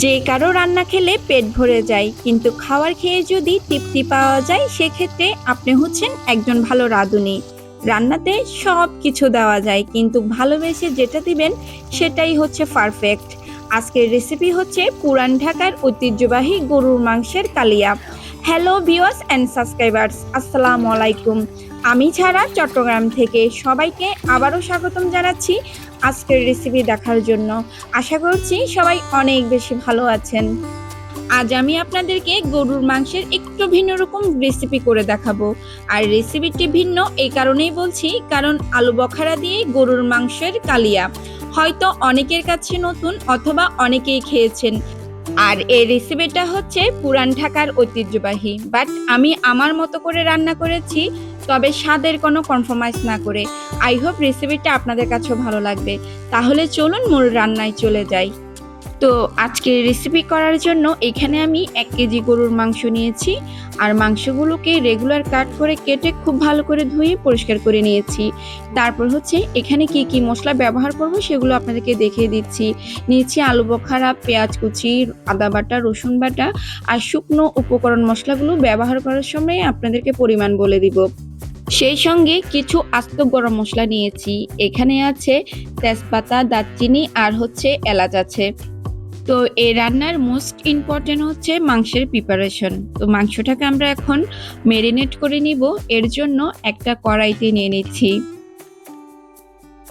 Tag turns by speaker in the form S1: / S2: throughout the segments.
S1: যে কারও রান্না খেলে পেট ভরে যায়, কিন্তু খাওয়ার খেয়ে যদি তৃপ্তি পাওয়া যায়, সেক্ষেত্রে আপনি হচ্ছেন একজন ভালো রাঁধুনি। রান্নাতে সব কিছু দেওয়া যায়, কিন্তু ভালোবেসে যেটা দিবেন, সেটাই হচ্ছে পারফেক্ট আজকের রেসিপি হচ্ছে পুরান ঢাকার ঐতিহ্যবাহী গরুর মাংসের কালিয়া। হ্যালো ভিওয়ার্স অ্যান্ড সাবস্ক্রাইবার্স আসসালামু আলাইকুম। আমি ছাড়া চট্টগ্রাম থেকে সবাইকে আবারও স্বাগতম জানাচ্ছি। আজকের রেসিপি দেখার জন্য। আশা করছি সবাই অনেক বেশি ভালো আছেন। আজ আমি আপনাদেরকে গরুর মাংসের একটু ভিন্ন রকম রেসিপি করে দেখাবো। আর রেসিপিটি ভিন্ন, এই কারণেই বলছি, কারণ আলু বখারা দিয়ে গরুর মাংসের কালিয়া। হয়তো অনেকের কাছে নতুন অথবা অনেকেই খেয়েছেন। আর এই রেসিপিটা হচ্ছে পুরান ঢাকার ঐতিহ্যবাহী। বাট আমি আমার মতো করে রান্না করেছি, তবে স্বাদের কোনো কনফার্মাইজ না করে। আই হোপ রেসিপিটা আপনাদের কাছেও ভালো লাগবে। তাহলে চলুন মূল রান্নায় চলে যাই। তো আজকের রেসিপি করার জন্য এখানে আমি এক কেজি গরুর মাংস নিয়েছি, আর মাংসগুলোকে রেগুলার কাট করে কেটে খুব ভালো করে ধুয়ে পরিষ্কার করে নিয়েছি। তারপর হচ্ছে এখানে কি কি মশলা ব্যবহার করব সেগুলো আপনাদেরকে দেখিয়ে দিচ্ছি। নিয়েছি আলু বখারা, পেঁয়াজ কুচি, আদা বাটা, রসুন বাটা, আর শুকনো উপকরণ মশলাগুলো ব্যবহার করার সময় আপনাদেরকে পরিমাণ বলে দিব। সেই সঙ্গে কিছু আস্ত গরম মশলা নিয়েছি। এখানে আছে তেজপাতা, দারচিনি, আর হচ্ছে এলাচ আছে। তো এই রান্নার মোস্ট ইম্পর্টেন্ট হচ্ছে মাংসের প্রিপারেশন তো মাংসটাকে আমরা এখন মেরিনেট করে নিব। এর জন্য একটা কড়াইতে নিয়ে নিচ্ছি।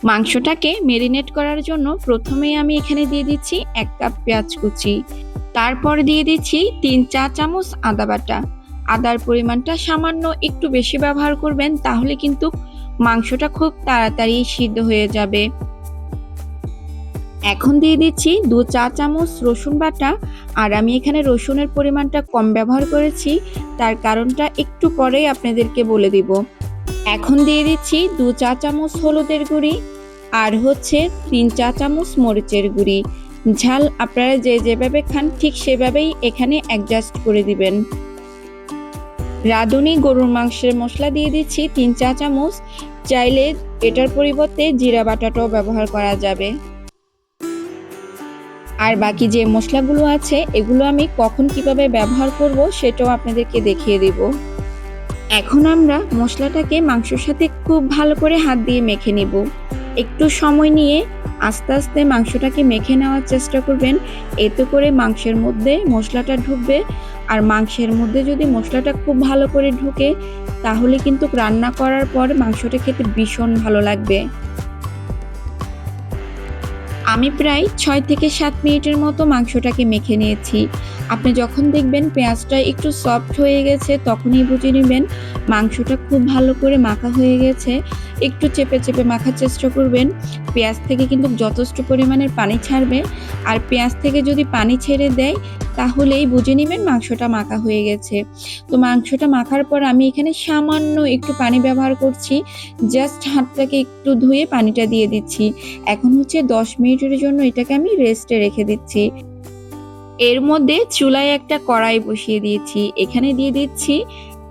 S1: মাংসটাকে মেরিনেট করার জন্য প্রথমে আমি এখানে দিয়ে দিচ্ছি এক কাপ পেঁয়াজ কুচি। তারপর দিয়ে দিচ্ছি তিন চা চামচ আদা বাটা। আদার পরিমাণটা সামান্য একটু বেশি ব্যবহার করবেন, তাহলে কিন্তু মাংসটা খুব তাড়াতাড়ি সিদ্ধ হয়ে যাবে। এখন দিয়ে দিচ্ছি দু চা চামচ রসুন বাটা। আর আমি এখানে রসুনের পরিমাণটা কম ব্যবহার করেছি, তার কারণটা একটু পরেই আপনাদেরকে বলে দিব। এখন দিয়ে দিচ্ছি দু চা চামচ হলুদের গুঁড়ি আর হচ্ছে তিন চা চামচ মরিচের গুঁড়ি। ঝাল আপনারা যে যেভাবে খান ঠিক সেভাবেই এখানে অ্যাডজাস্ট করে দিবেন। রাঁধুনি গরুর মাংসের মশলা দিয়ে দিচ্ছি তিন চা চামচ। চাইলে এটার পরিবর্তে জিরা বাটাটাও ব্যবহার করা যাবে। আর বাকি যে মশলাগুলো আছে, এগুলো আমি কখন কীভাবে ব্যবহার করব সেটাও আপনাদেরকে দেখিয়ে দেব। এখন আমরা মশলাটাকে মাংসের সাথে খুব ভালো করে হাত দিয়ে মেখে নেব। একটু সময় নিয়ে আস্তে আস্তে মাংসটাকে মেখে নেওয়ার চেষ্টা করবেন। এতে করে মাংসের মধ্যে মশলাটা ঢুকবে। আর মাংসের মধ্যে যদি মশলাটা খুব ভালো করে ঢুকে, তাহলে কিন্তু রান্না করার পর মাংসটা খেতে ভীষণ ভালো লাগবে। আমি প্রায় ছয় থেকে সাত মিনিটের মতো মাংসটাকে মেখে নিয়েছি। আপনি যখন দেখবেন পেঁয়াজটা একটু সফট হয়ে গেছে, তখনই বুঝে নেবেন মাংসটা খুব ভালো করে মাখা হয়ে গেছে। একটু চেপে চেপে মাখার চেষ্টা করবেন। পেঁয়াজ থেকে কিন্তু যথেষ্ট পরিমাণের পানি ছাড়বে। আর পেঁয়াজ থেকে যদি পানি ছেড়ে দেয় তাহলেই বুঝে নেবেন মাংসটা মাখা হয়ে গেছে। তো মাংসটা মাখার পর আমি এখানে সামান্য একটু পানি ব্যবহার করছি। জাস্ট হাতটাকে একটু ধুয়ে পানিটা দিয়ে দিচ্ছি। এখন হচ্ছে দশ মিনিটের জন্য এটাকে আমি রেস্টে রেখে দিচ্ছি। এর মধ্যে চুলায় একটা কড়াই বসিয়ে দিয়েছি। এখানে দিয়ে দিচ্ছি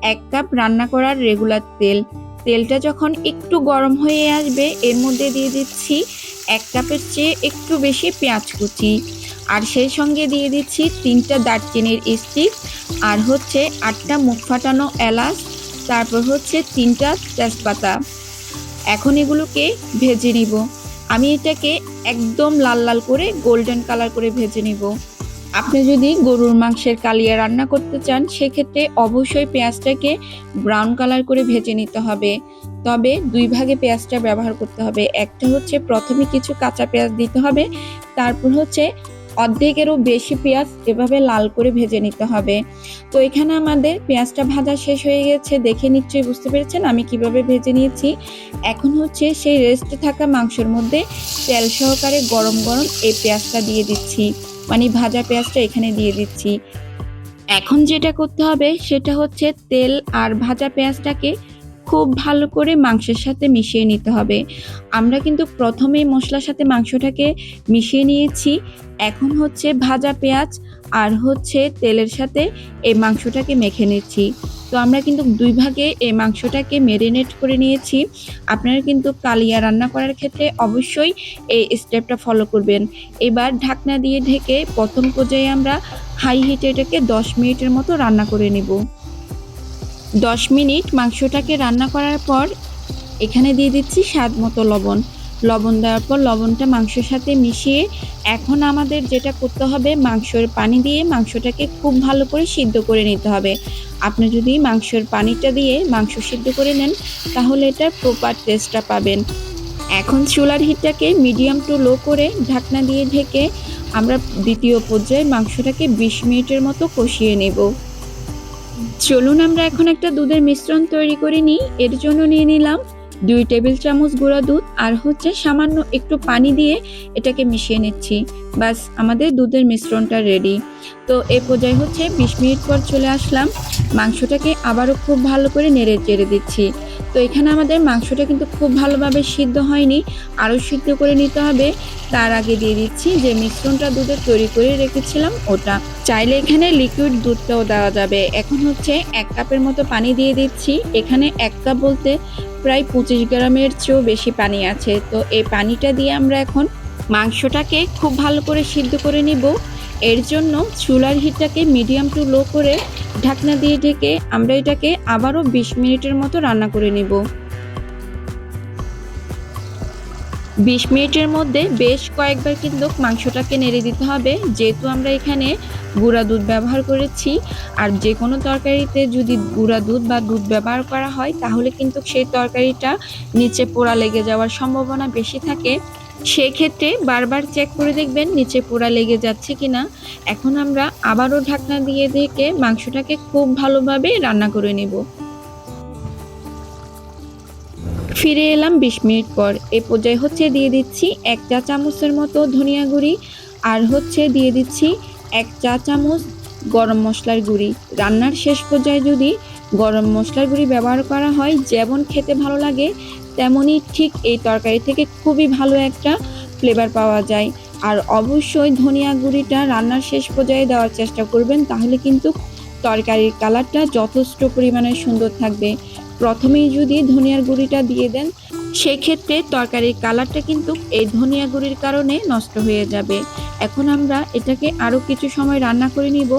S1: এক কাপ রান্না করার রেগুলার তেল। তেলটা যখন একটু গরম হয়ে আসবে, এর মধ্যে দিয়ে দিচ্ছি এক কাপের চেয়ে একটু বেশি পেঁয়াজ কুচি। আর সেই সঙ্গে দিয়ে দিচ্ছি তিনটা দারচিনির স্টিক, আর হচ্ছে আটটা মুখ ফাটানো এলাচ, তারপর হচ্ছে তিনটা তেজপাতা। এখন এগুলোকে ভেজে নিব। আমি এটাকে একদম লাল লাল করে গোল্ডেন কালার করে ভেজে নিব। আপনি যদি গরুর মাংসের কালিয়া রান্না করতে চান, সেক্ষেত্রে অবশ্যই পেঁয়াজটাকে ব্রাউন কালার করে ভেজে নিতে হবে। তবে দুই ভাগে পেঁয়াজটা ব্যবহার করতে হবে। একটা হচ্ছে প্রথমে কিছু কাঁচা পেঁয়াজ দিতে হবে, তারপর হচ্ছে অর্ধেকেরও বেশি পেঁয়াজ এভাবে লাল করে ভেজে নিতে হবে। তো এখানে আমাদের পেঁয়াজটা ভাজা শেষ হয়ে গেছে। দেখে নিশ্চয়ই বুঝতে পেরেছেন আমি কীভাবে ভেজে নিয়েছি। এখন হচ্ছে সেই রেস্টে থাকা মাংসের মধ্যে তেল সহকারে গরম গরম এই পেঁয়াজটা দিয়ে দিচ্ছি। মানে ভাজা পেঁয়াজটা এখানে দিয়ে দিচ্ছি। এখন যেটা করতে হবে সেটা হচ্ছে তেল আর ভাজা পেঁয়াজটাকে খুব ভালো করে মাংসের সাথে মিশিয়ে নিতে হবে। আমরা কিন্তু প্রথমেই মশলার সাথে মাংসটাকে মিশিয়ে নিয়েছি। এখন হচ্ছে ভাজা পেঁয়াজ আর হচ্ছে তেলের সাথে এই মাংসটাকে মেখে নিচ্ছি। তো আমরা কিন্তু দুই ভাগে এই মাংসটাকে মেরিনেট করে নিয়েছি। আপনারা কিন্তু কালিয়া রান্না করার ক্ষেত্রে অবশ্যই এই স্টেপটা ফলো করবেন। এবার ঢাকনা দিয়ে ঢেকে প্রথম পর্যায়ে আমরা হাই হিটে এটাকে দশ মিনিটের মতো রান্না করে নিব। দশ মিনিট মাংসটাকে রান্না করার পর এখানে দিয়ে দিচ্ছি স্বাদ মতো লবণ। লবণ দেওয়ার পর লবণটা মাংসের সাথে মিশিয়ে এখন আমাদের যেটা করতে হবে, মাংসের পানি দিয়ে মাংসটাকে খুব ভালো করে সিদ্ধ করে নিতে হবে। আপনি যদি মাংসের পানিটা দিয়ে মাংস সিদ্ধ করে নেন, তাহলে এটার প্রপার টেস্টটা পাবেন। এখন চুলার হিটটাকে মিডিয়াম টু লো করে ঢাকনা দিয়ে ঢেকে আমরা দ্বিতীয় পর্যায়ে মাংসটাকে বিশ মিনিটের মতো কষিয়ে নেব। চলুন আমরা এখন একটা দুধের মিশ্রণ তৈরি করে নিই। এর জন্য নিয়ে নিলাম দুই টেবিল চামচ গুঁড়া দুধ আর হচ্ছে সামান্য একটু পানি দিয়ে এটাকে মিশিয়ে নিচ্ছি। বাস, আমাদের দুধের মিশ্রণটা রেডি তো এ পর্যায়ে হচ্ছে বিশ মিনিট পর চলে আসলাম। মাংসটাকে আবারও খুব ভালো করে নেড়ে চেড়ে দিচ্ছি। তো এখানে আমাদের মাংসটা কিন্তু খুব ভালোভাবে সিদ্ধ হয়নি, আরও সিদ্ধ করে নিতে হবে। তার আগে দিয়ে দিচ্ছি যে মিশ্রণটা দুধের তৈরি করে রেখেছিলাম ওটা। চাইলে এখানে লিকুইড দুধটাও দেওয়া যাবে। এখন হচ্ছে এক কাপের মতো পানি দিয়ে দিচ্ছি। এখানে এক কাপ বলতে প্রায় পঁচিশ গ্রামের চেয়েও বেশি পানি আছে। তো এই পানিটা দিয়ে আমরা এখন মাংসটাকে খুব ভালো করে সিদ্ধ করে নিব। এর জন্য চুলার হিটটাকে মিডিয়াম টু লো করে ঢাকনা দিয়ে ঢেকে আমরা এটাকে আবারও বিশ মিনিটের মতো রান্না করে নিব। বিশ মিনিটের মধ্যে বেশ কয়েকবার কিন্তু মাংসটাকে নেড়ে দিতে হবে। যেহেতু আমরা এখানে গুঁড়া দুধ ব্যবহার করেছি, আর যে কোনো তরকারিতে যদি গুঁড়া দুধ বা দুধ ব্যবহার করা হয়, তাহলে কিন্তু সেই তরকারিটা নিচে পোড়া লেগে যাওয়ার সম্ভাবনা বেশি থাকে। সেক্ষেত্রে বারবার চেক করে দেখবেন নিচে পোড়া লেগে যাচ্ছে কি না এখন আমরা আবারও ঢাকনা দিয়ে ঢেকে মাংসটাকে খুব ভালোভাবে রান্না করে নেব। ফিরে এলাম বিশ মিনিট পর। এ পর্যায়ে হচ্ছে দিয়ে দিচ্ছি এক চা চামচের মতো ধনিয়া গুঁড়ি আর হচ্ছে দিয়ে দিচ্ছি এক চা চামচ গরম মশলার গুঁড়ি। রান্নার শেষ পর্যায়ে যদি গরম মশলার গুঁড়ি ব্যবহার করা হয়, যেমন খেতে ভালো লাগে, তেমনই ঠিক এই তরকারি থেকে খুবই ভালো একটা ফ্লেভার পাওয়া যায়। আর অবশ্যই ধনিয়া গুঁড়িটা রান্নার শেষ পর্যায়ে দেওয়ার চেষ্টা করবেন, তাহলে কিন্তু তরকারির কালারটা যথেষ্ট পরিমাণে সুন্দর থাকবে। প্রথমেই যদি ধনিয়ার গুঁড়িটা দিয়ে দেন, সেক্ষেত্রে তরকারির কালারটা কিন্তু এই ধনিয়া গুঁড়ির কারণে নষ্ট হয়ে যাবে। এখন আমরা এটাকে আরও কিছু সময় রান্না করে নিব।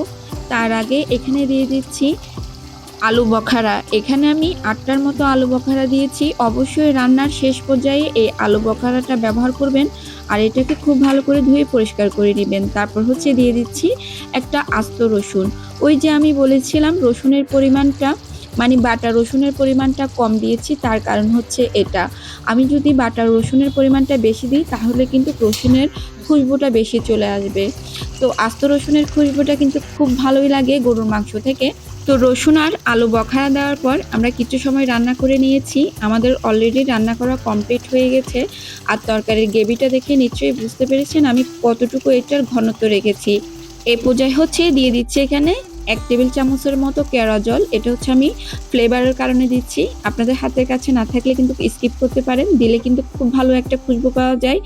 S1: তার আগে এখানে দিয়ে দিচ্ছি আলু বখারা। এখানে আমি আটটার মতো আলু বখারা দিয়েছি। অবশ্যই রান্নার শেষ পর্যায়ে এই আলু বখারাটা ব্যবহার করবেন আর এটাকে খুব ভালো করে ধুয়ে পরিষ্কার করে নেবেন। তারপর হচ্ছে দিয়ে দিচ্ছি একটা আস্ত রসুন। ওই যে আমি বলেছিলাম রসুনের পরিমাণটা মানে বাটা রসুনের পরিমাণটা কম দিয়েছি, তার কারণ হচ্ছে এটা। আমি যদি বাটা রসুনের পরিমাণটা বেশি দিই, তাহলে কিন্তু রসুনের খুশবুটা বেশি চলে আসবে। তো আস্ত রসুনের খুশবুটা কিন্তু খুব ভালোই লাগে গরুর মাংস থেকে। তো রসুন আর আলু বখারা দেওয়ার পর আমরা কিছু সময় রান্না করে নিয়েছি। আমাদের অলরেডি রান্না করা কমপ্লিট হয়ে গেছে। আর তরকারির গ্রেভিটা দেখে নিশ্চয়ই বুঝতে পেরেছেন, আমি কতটুকু এটার ঘনত্ব রেখেছি। এ পর্যায়ে হচ্ছে দিয়ে দিচ্ছি এখানে এক টেবিল চামচের মতো কেওড়া জল, এটা হচ্ছে আমি ফ্লেভারের কারণে দিচ্ছি। আপনাদের হাতের কাছে না থাকলে কিন্তু স্কিপ করতে পারেন, দিলে কিন্তু খুব ভালো একটা খুশবু পাওয়া যায়।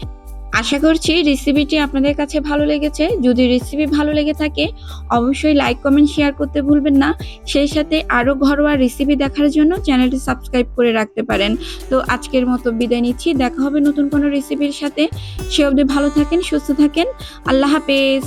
S1: আশা করছি রেসিপিটি আপনাদের কাছে ভালো লেগেছে। যদি রেসিপি ভালো লেগে থাকে, অবশ্যই লাইক কমেন্ট শেয়ার করতে ভুলবেন না। সেই সাথে আরও ঘরোয়া রেসিপি দেখার জন্য চ্যানেলটি সাবস্ক্রাইব করে রাখতে পারেন। তো আজকের মতো বিদায় নিচ্ছি। দেখা হবে নতুন কোনো রেসিপির সাথে। সে অবধি ভালো থাকেন, সুস্থ থাকেন। আল্লাহ হাফেজ।